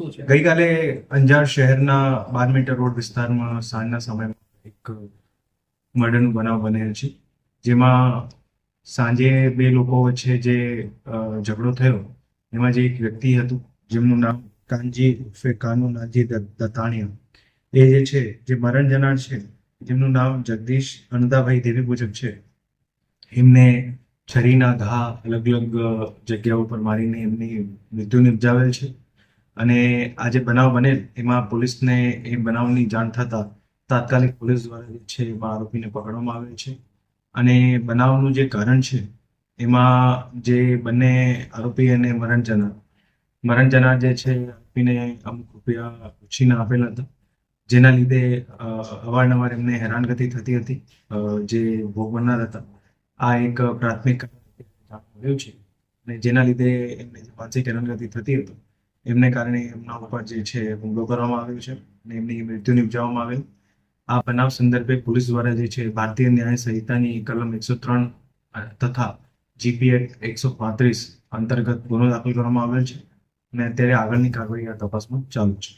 ગઈકાલે અંજાર શહેરના બાર metre road વિસ્તારમાં સાંજના સમયમાં એક મર્ડરનો બનાવ બનેલ છે. જેમાં સાંજે બે લોકો વચ્ચે જે ઝઘડો થયો, એમાં જે એક વ્યક્તિ હતું, જેમનું નામ કાનજી ઉર્ફે કાનુ નાજી દતાણિયા. એ જે છે, જે મરણ જનાર છે જેમનું નામ જગદીશ અનદાભાઈ દેવી પૂજક છે. એમને છરીના ઘા અલગ અલગ જગ્યાઓ પર મારીને એમની મૃત્યુ નિપજાવેલ છે. અને આ જે બનાવ બનેલ, એમાં પોલીસને એ બનાવની જાણ થતાં તાત્કાલિક પોલીસ દ્વારા જે છે એમાં આરોપીને પકડવામાં આવે છે. અને બનાવનું જે કારણ છે, એમાં જે બંને આરોપી અને મરણ જનાર મરણ જનાર જે છે આરોપીને અમુક રૂપિયા ઉછીના આપેલા હતા, જેના લીધે અવારનવાર એમને હેરાનગતિ થતી હતી જે ભોગ બનનાર હતા. આ એક પ્રાથમિક છે અને જેના લીધે એમને માનસિક હેરાનગતિ થતી હતી એમને કારણે એમના ઉપર જે છે હુમલો કરવામાં આવ્યો છે અને એમની મૃત્યુ નિપજાવવામાં આવેલ. આ બનાવ સંદર્ભે પોલીસ દ્વારા જે છે ભારતીય ન્યાય સંહિતાની કલમ એકસો ત્રણ તથા જીપી એક્ટ એકસો પાંત્રીસ અંતર્ગત ગુનો દાખલ કરવામાં આવેલ છે અને અત્યારે આગળની કાર્યવાહી આ તપાસમાં ચાલુ છે.